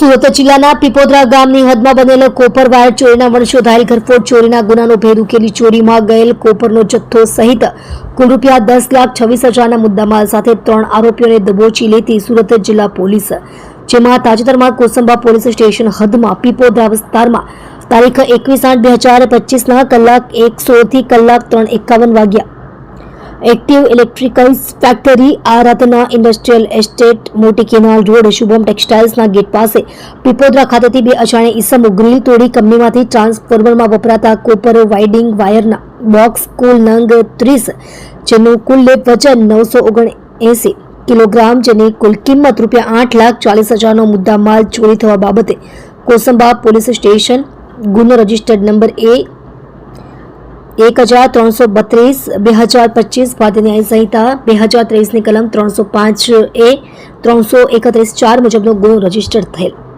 સુરત જિલ્લાના પીપોદરા ગામની હદમાં બનેલો કોપર વાયર ચોરીના વર્ષો ધારી ઘરફોડ ચોરીના ગુનાનો ભેદ ઉકેલી ચોરીમાં ગયેલ કોપરનો જથ્થો સહિત કુલ રૂપિયા દસ લાખ છવ્વીસ હજારના મુદ્દામાલ સાથે ત્રણ આરોપીઓને દબોચી લેતી સુરત જિલ્લા પોલીસ. જેમાં તાજેતરમાં કોસંબા પોલીસ સ્ટેશન હદમાં પીપોદરા વિસ્તારમાં તારીખ એકવીસ આઠ બે હજાર પચીસના કલાક એકસોથી કલાક ત્રણ એકાવન વાગ્યા active electricals factory Aradhana industrial estate મોટી કેનાલ રોડ શુભમ ટેક્સટાઇલ્સના ગેટ પાસે. પીપોદરા ખાતેથી બે અજાણે ઈસમો ગ્રીલ તોડી કંપનીમાંથી ટ્રાન્સફોર્મરમાં વપરાતા કોપર વાઇડિંગ વાયરના બોક્સ કુલ નંગ ત્રીસ, જેનું કુલ લેપ વજન નવસો ઓગણએંસી કિલોગ્રામ, જેની કુલ કિંમત રૂપિયા આઠ લાખ ચાલીસ હજારનો મુદ્દા માલ ચોરી થવા બાબતે કોસંબા પોલીસ સ્ટેશન, ગુનો રજિસ્ટર્ડ નંબર એ એક હજાર ત્રણસો બત્રીસ, બે હજાર પચીસ ભારતીય ન્યાય સંહિતા, બે હજાર ત્રેવીસની કલમ ત્રણસો પાંચ એ ત્રણસો એકત્રીસ ચાર મુજબનો ગુનો રજિસ્ટર થયેલ.